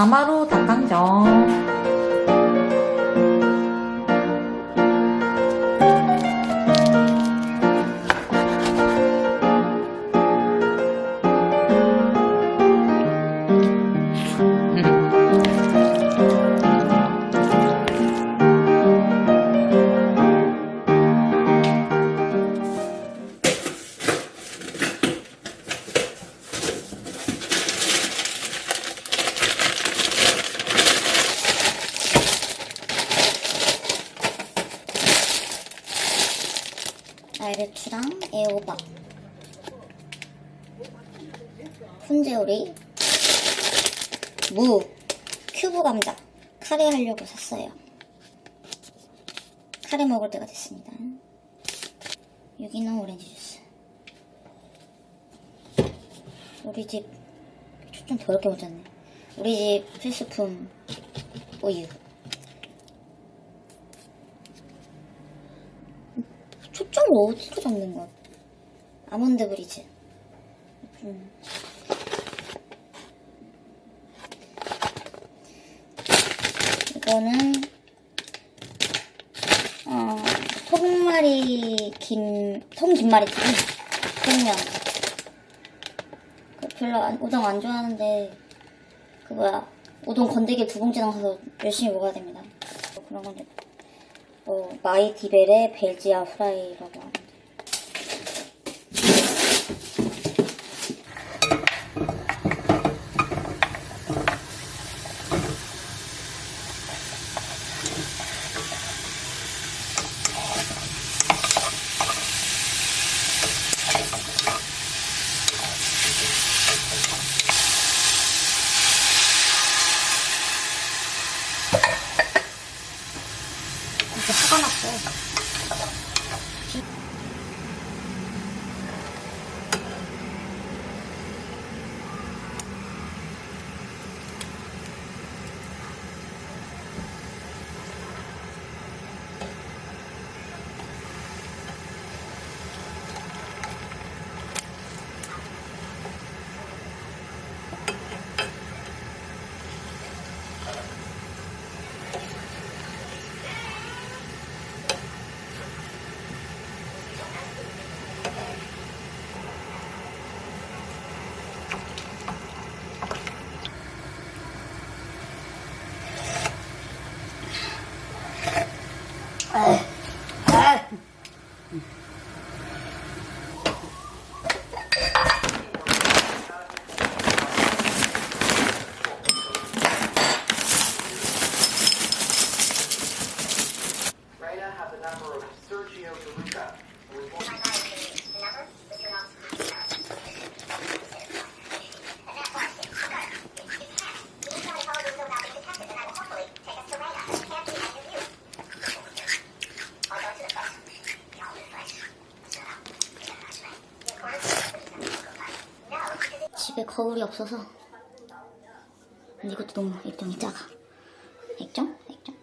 가마로 닭강정. 큐브 감자 카레 하려고 샀어요 카레 먹을 때가 됐습니다 유기농 오렌지 주스 우리 집 초점 더럽게 묻었네 우리 집 필수품 우유 초점을 어디로 잡는 거야? 아몬드 브리즈. 음. 이거는 어, 통마리 김, 통김말이 튀김, 냉면. 그 별로 안- 우동 안 좋아하는데 그 뭐야 우동 건더기 두 봉지나 가서 열심히 먹어야 됩니다. 뭐 그런 건데 뭐 마이 디벨의 벨지아 프라이라고 거울이 없어서 근데 이것도 너무 액정이 작아 액정? 액정?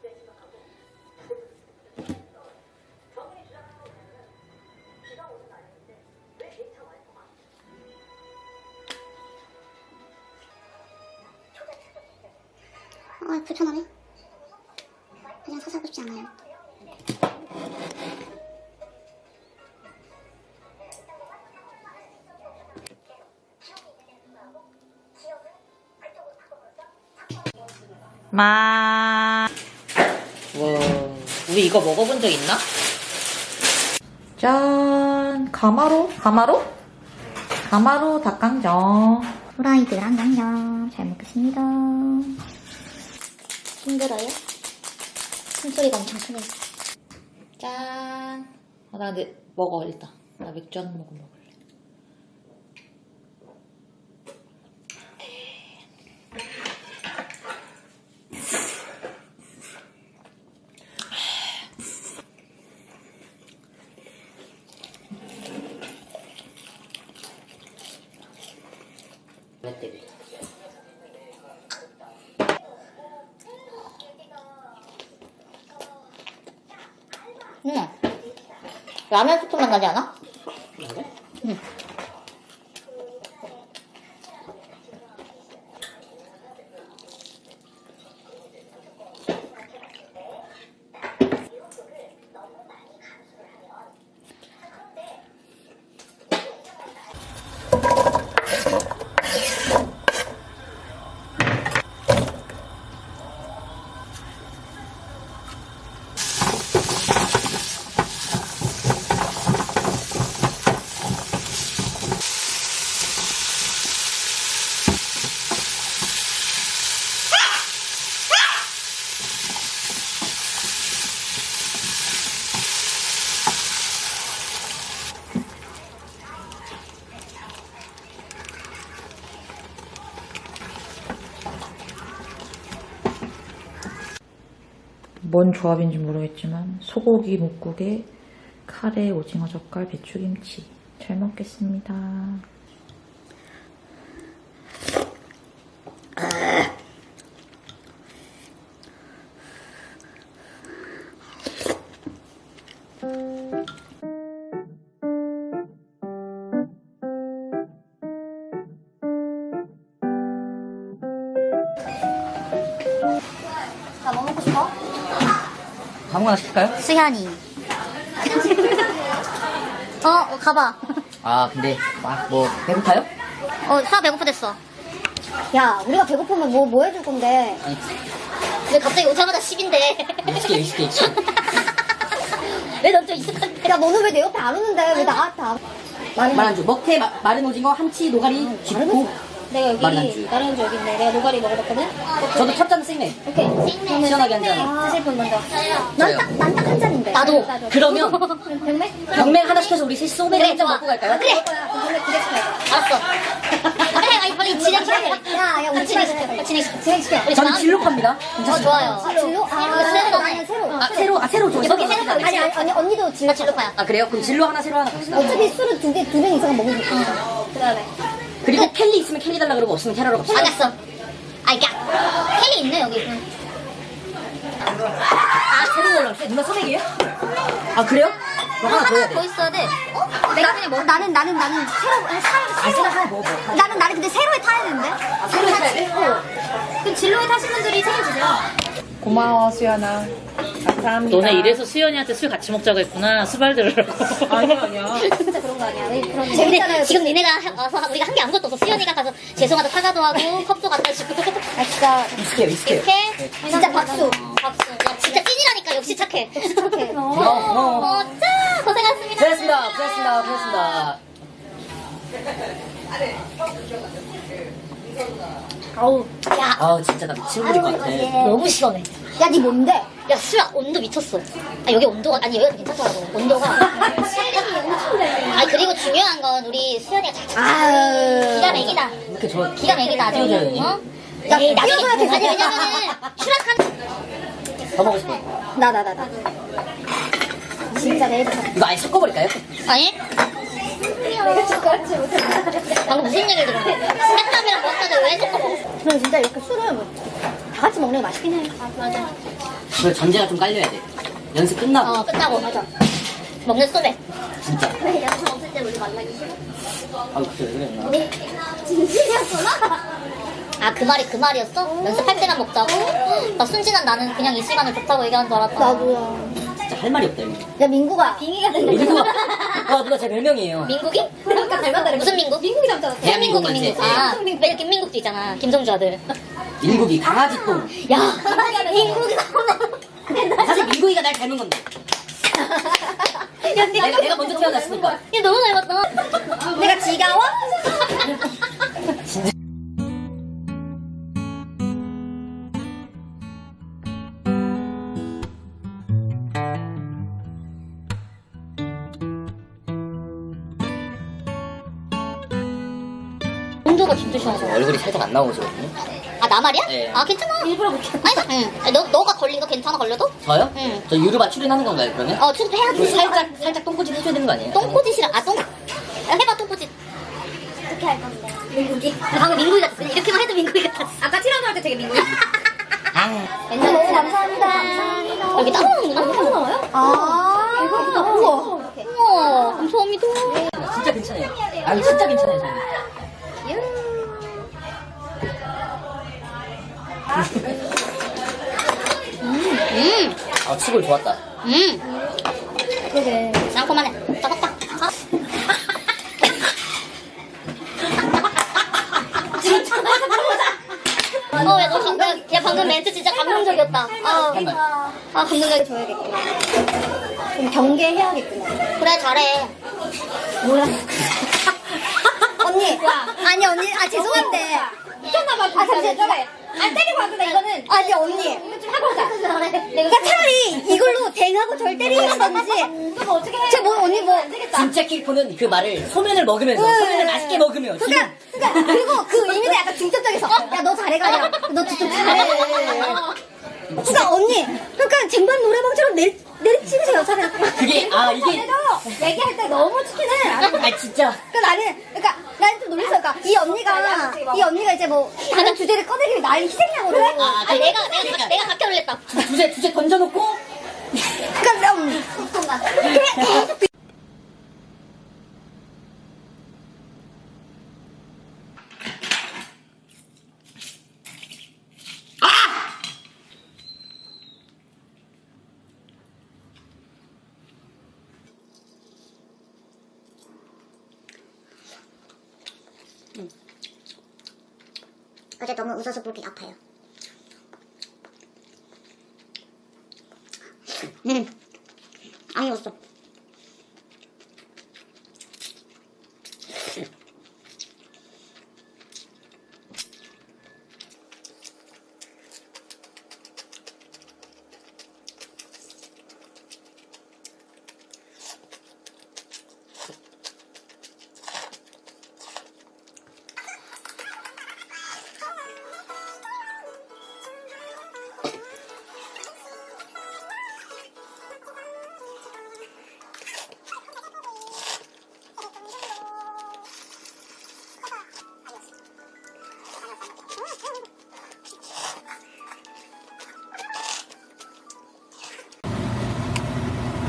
아 불편하네 그냥 사서 싶지 않아요 마. 와, 우리 이거 먹어본 적 있나? 짠, 가마로? 가마로? 가마로 닭강정. 후라이드랑 양념 잘 먹겠습니다 힘들어요? 숨소리가 엄청 크네 짠. 아, 나 근데 먹어, 일단. 나 맥주 한 모금 먹을 때려? 응 라면 스프 맛 나지 않아? 뭔 조합인지 모르겠지만 소고기 묵국에 카레 오징어 젓갈 배추김치 잘 먹겠습니다. 나뭐 먹고 싶어? 아무거나 시킬까요? 수현이. 어, 어, 가봐. 아 근데 막 뭐 배고파요? 어, 사 배고프댔어. 야, 우리가 배고프면 뭐, 뭐 해줄 건데? 아니 왜 갑자기 오자마자 10인데? 위스키 위스키 위스키 왜넌좀 익숙한데? 야, 너는 왜 내 옆에 안 오는데? 왜 나한테 안 말안주 먹태 마, 마른 오징어 한치 노가리 쥐고 내가 여기. 다른 줄 여기 있네. 내가 노가리 먹어봤거든? 저도 첫잔 생맥 오케이. 시원하게 한 잔. 드실 분 먼저. 저요. 난딱한 잔인데. 나도. 그러면 병맥? 병맥 하나 시켜서 우리 셋이 소맥 그래, 한잔 좋아. 먹고 갈까요? 그래. 병맥 두개 시켜야 알았어. 빨리, 빨리, 빨리 진행시켜. 야, 야, 우리 진행시켜. 진행시켜. 진행시켜. 우리 저는 진로 팝니다 어, 좋아요. 진로? 아, 새로 나는 새로. 아 새로 아 새로 줘 여기 새로 아니, 아니, 아니, 언니도 진로. 진로파야. 아 그래요? 그럼 진로 하나 새로 하나 갑시다 어차피 술은 두 개, 두 병 이상 수 있으니까. 그 다음에. 그리고 켈리 있으면 켈리 달라 그러고 없으면 테러로 갑시다 알겠어. 아, 이게 헬이 있네, 여기. 아 새로 올라왔어요? 누나 소맥이에요? 아 그래요? 너 하나 줘야 돼더 있어야 돼. 어? 내가 그냥 뭐, 나는, 나는, 나는 새로, 사, 아 새로 하나 먹어 나는, 나는 근데 세로에 타야 되는데? 아 새로 타야 돼? 그럼 진로에 타신 분들이 책임지세요. 고마워 수연아 감사합니다 너네 이래서 수연이한테 술 같이 먹자고 했구나. 수발 들으라고. 아니야 아니야 진짜 그런 거 아니야. 왜 그런 재밌잖아요. 지금 니네가 와서 우리가 한 게 아무것도 없어. 수연이가 가서 죄송하다 사과도 하고 컵도 갖다 주고. 아 진짜 위스키요 위스키요 이렇게 진짜 박수. 박수. 야 진짜 찐이라니까 역시 착해. 역시 착해. 어, 짜 고생하셨습니다. 고생했습니다 고생했습니다 고생했습니다 아우 야 아 진짜 나 미친 것 같아 너무 시원해. 야 니 뭔데? 야술 온도 미쳤어. 아 여기 온도가 아니 여기가 괜찮더라고. 온도가. 아 그리고 중요한 건 우리 수연이가 잘 참. 기가 막히다. 이렇게 저 기가 막히다 아주. 띄워줘요, 어? 야, 나중에 아니 왜냐면은 추락한 더 먹고 싶어 나 나 나 나. 진짜 내일 이거 아예 섞어버릴까요? 아니? 내가 젓가락질 못해. 방금 무슨 얘기를 거야? 스타탑이랑 먹었다는데 왜 섞어 먹어? 그럼 진짜 이렇게 술을 뭐다 같이 먹는 게 맛있긴 해. 아, 맞아. 그 전제가 좀 깔려야 돼 연습 끝나고 어, 끝나고. 맞아. 먹는 소맥. 진짜 왜 연습 없을 때 우리 만나기 싫어? 아 그래 그랬나 네. 진심이었구나? 아, 그 말이 그 말이었어? 연습할 때만 먹자고? 나 순진한 나는 그냥 이 시간을 좋다고 얘기하는 줄 알았다. 나도야. 진짜 할 말이 없다 여기 야, 민구가. 빙의가 된다. 민구가 아 누나 제 별명이에요 민국이? 아까 닮았다. 무슨 민국? 민국이 닮았잖아. 대한민국 민국. 세. 아, 왜 김민국도 있잖아. 김성주 아들. 민국이 강아지 똥 야, 민국이 나오네. 사실 민국이가 날 닮은 건데 야, 내가, 내가 먼저 태어났으니까 야, 너무 닮았다. 내가 지가워? 시원하잖아. 얼굴이 살짝 안 나오시거든요 아, 나 말이야? 네. 아, 괜찮아. 일부러 그렇게. 아니, 응. 아니, 너, 너가 걸린 거 괜찮아, 걸려도? 저요? 응. 저 유르바 출연하는 건가요 그러면? 어, 출도 해야지. 그럼 살짝 살짝 똥꼬집 해줘야 되는 거 아니에요? 똥꼬짓이랑, 아, 똥. 야, 해봐, 똥꼬짓. 어떻게 할 건데? 민국이? 방금 민국이 같았어. 이렇게만 해도 민국이 같았어. 아까 티라노 할 때 되게 민국이. 아 멘트 너무 감사합니다. 여기 따로 먹는구나. 따로 나와요? 아, 대박이다. 우와. 우와, 감사합니다. 진짜 괜찮아요 아 진짜 괜찮아요 저는 음, 아 치골 좋았다 음. 그러게. 상콤하네. 아. 어, 야, 너 방금, 야, 방금 멘트 진짜 감동적이었다. 아, 잠깐만. 아, 감동적이 줘야겠구나. 좀 경계해야겠구나. 그래, 잘해. 뭐야? 언니. 아니, 언니, 아, 죄송한데. 미쳤나봐, 아, 잠시만, 잠깐만. 안 때리고 왔구나, 이거는. 아니, 언니. 이거 좀 하고 가. 그러니까 차라리 이걸로 댕하고 절 때리시던지. 그럼 어떻게 해? 뭐, 언니 뭐. 진짜 키포는 그 말을 소면을 먹으면서 네. 소면을 맛있게 먹으며 그러니까, 그러니까 그리고 그 의미는 약간 중점적에서 야 너 잘해가냐 너 진짜 잘해 그러니까 언니 그러니까 쟁반 노래방처럼 내, 내리치세요, 차라리. 그게, 아, 이게- 얘기할 때 너무 치킨을 안 해. 아, 진짜. 그러니까 나는, 놀랐어. 그러니까 이 언니가, 이 언니가 이제 뭐, 다른 주제를 꺼내기를 날 희생양으로. 아, 내가, 내가, 내가, 내가 각혈을 했다. 주제, 주제 던져놓고. 그러니까, 음, 계속 어제 너무 웃어서 목이 아파요. 음, 안 익었어.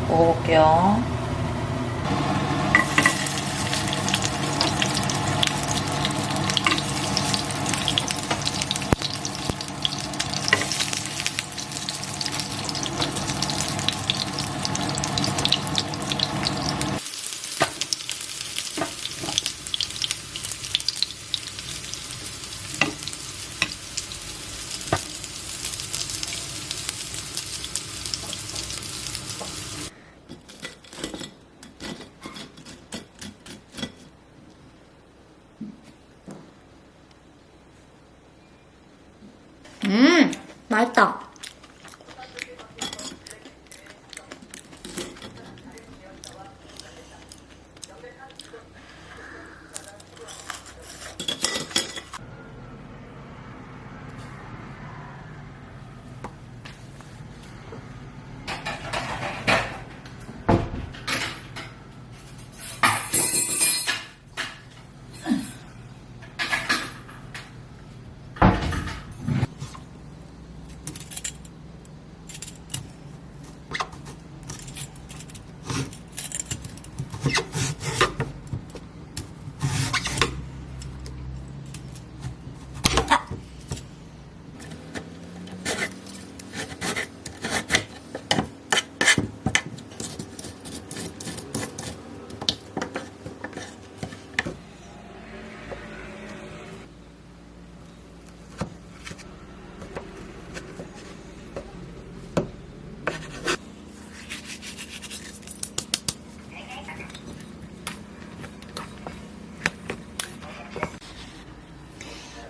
먹어볼게요. 음, 맛있다.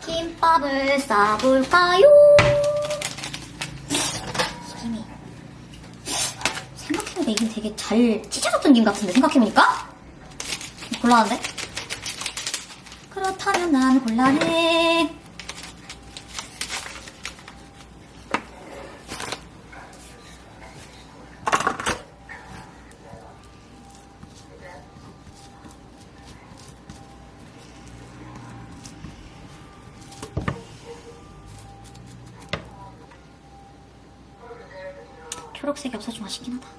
김 밥을 싸볼까요? 김이 생각해보니까 이게 되게 잘 찢어졌던 김 같은데 생각해보니까 곤란한데? 그렇다면 난 곤란해 초록색이 없어 좀 아쉽긴 하다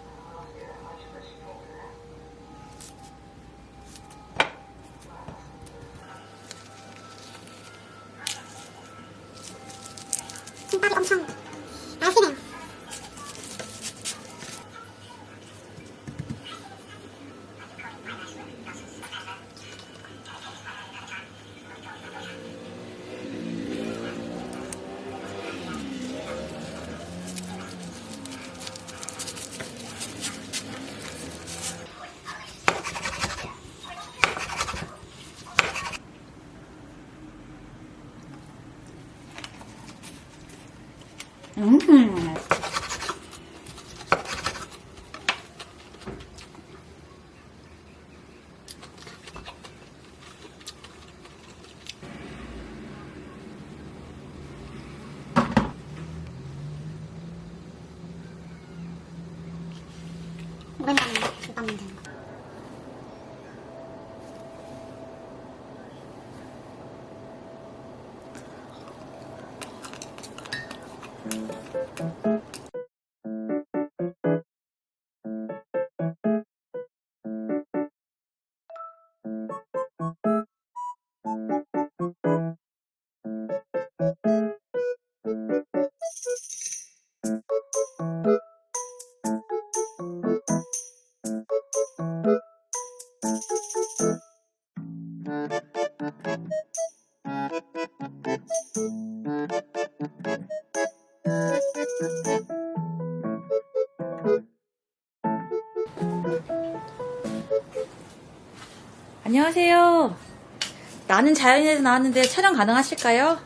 나는 자연에서 나왔는데 촬영 가능하실까요?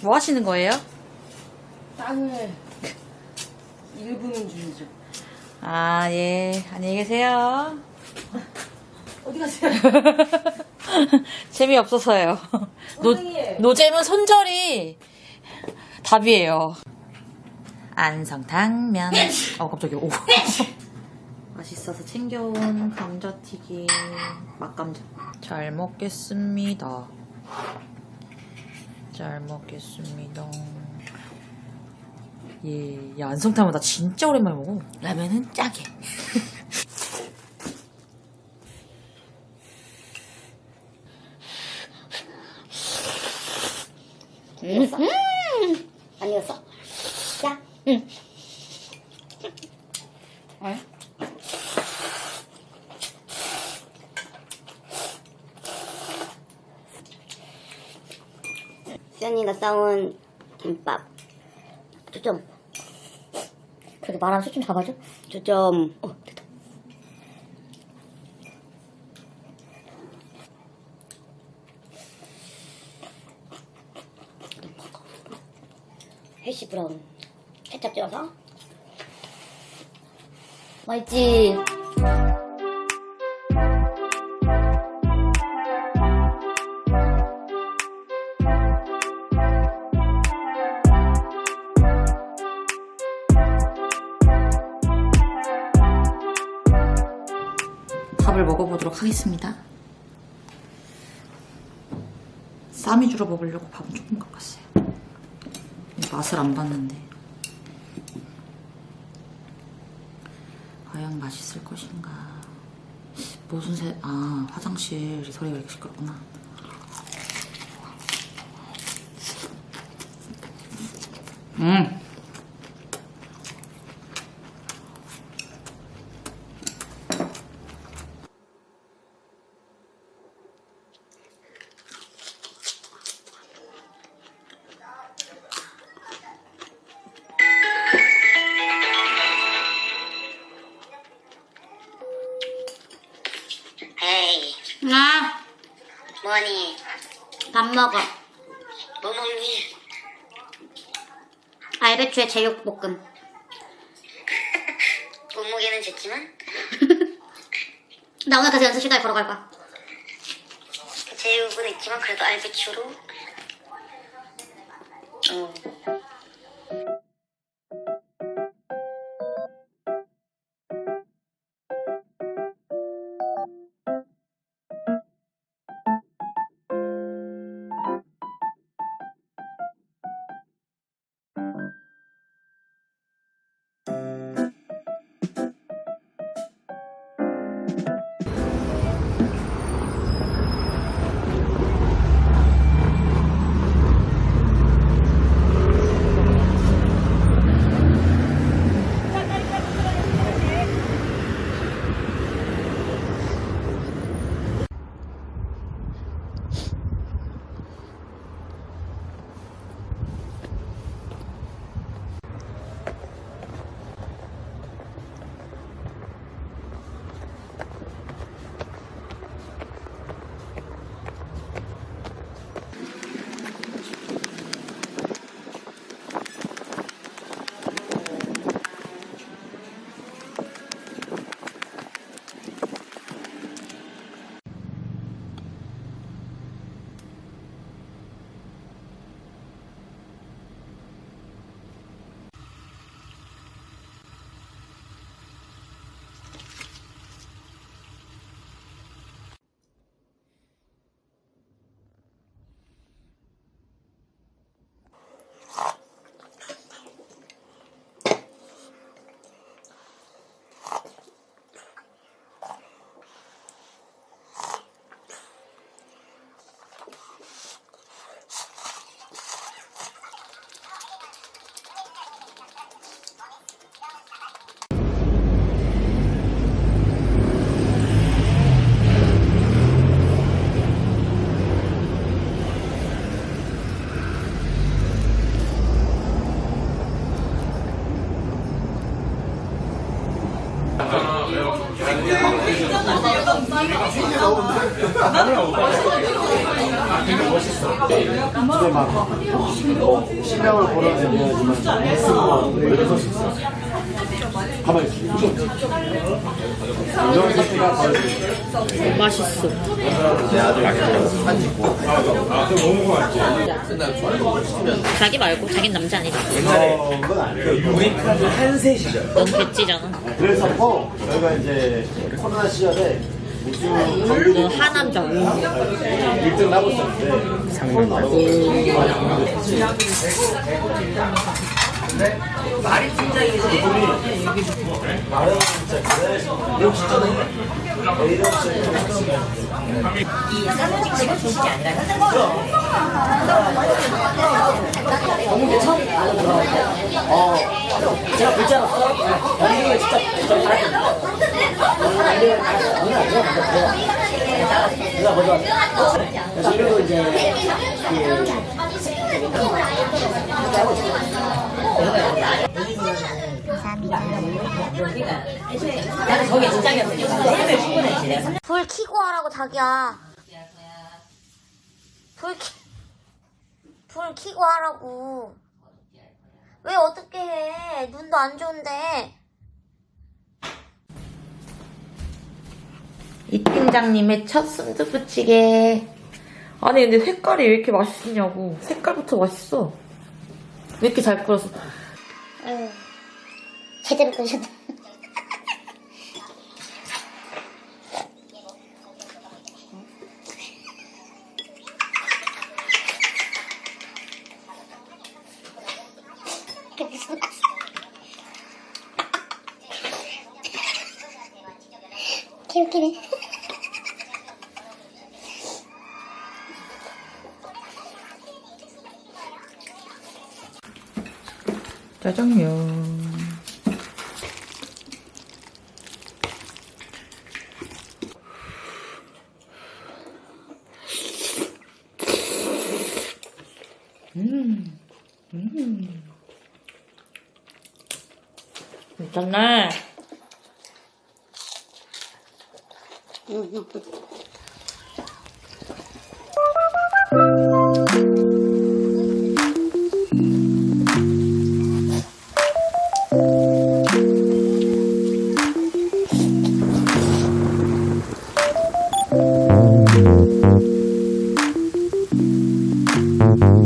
뭐 하시는 거예요? 땅을 일부는 중이죠. 아, 예. 안녕히 계세요. 어디 가세요? 재미없어서요. 노, 선생님. 노잼은 손절이 답이에요. 안성탕면. 어, 갑자기, 오. 맛있어서 챙겨온 감자튀김, 맛감자. 잘 먹겠습니다. 잘 먹겠습니다. 예, 야, 안성탕면 나 진짜 오랜만에 먹어. 라면은 짜게. 안 익었어? 자. 응. 수연이가 싸온 김밥. 초점. 그렇게 말하면 초점 잡아줘? 초점. 어, 됐다. 해시 브라운. 케찹 찍어서. 맛있지? 밥을 먹어보도록 하겠습니다. 쌈이 주러 먹으려고 밥은 조금 깎았어요. 맛을 안 봤는데. 과연 맛있을 것인가. 무슨 새, 아, 화장실 소리가 이렇게 시끄럽구나. 음! 에이, 아, 뭐니? 밥 먹어. 뭐 먹니? 알배추의 제육볶음. 몸무게는 쟀지만 나 오늘 그래서 연습실 까지 걸어갈 거야. 제육은 있지만 그래도 알배추로. 어. 신명을 걸어서 해야지만 쓰고 이래서 가만히 있어. 이런 새끼가 바로 맛있어. 자기 말고 자긴 남자 아니다. 건 아니에요. 우리카드 한세 시절. 넌 됐지잖아. 그래서 저희가 이제 코로나 시절에 무슨 경기 너 하남자. 1등을 하고 있었는데 상당히 많이 안 됐지. 말이 팀장이지. 말은 진짜. 이 주식이 아니라 현장 너무 들어왔어요. 어, 제가 볼줄 알았어. 연기를 진짜 불 켜고 하라고 자기야. 불 키, 불 켜고 하라고. 왜 어떻게 해? 눈도 안 좋은데. 이 팀장님의 첫 순두부찌개. 아니 근데 색깔이 왜 이렇게 맛있냐고. 색깔부터 맛있어. 왜 이렇게 잘 끓였어? 응. 제대로 끄셨다. 짜장면. 음, 음. 괜찮네.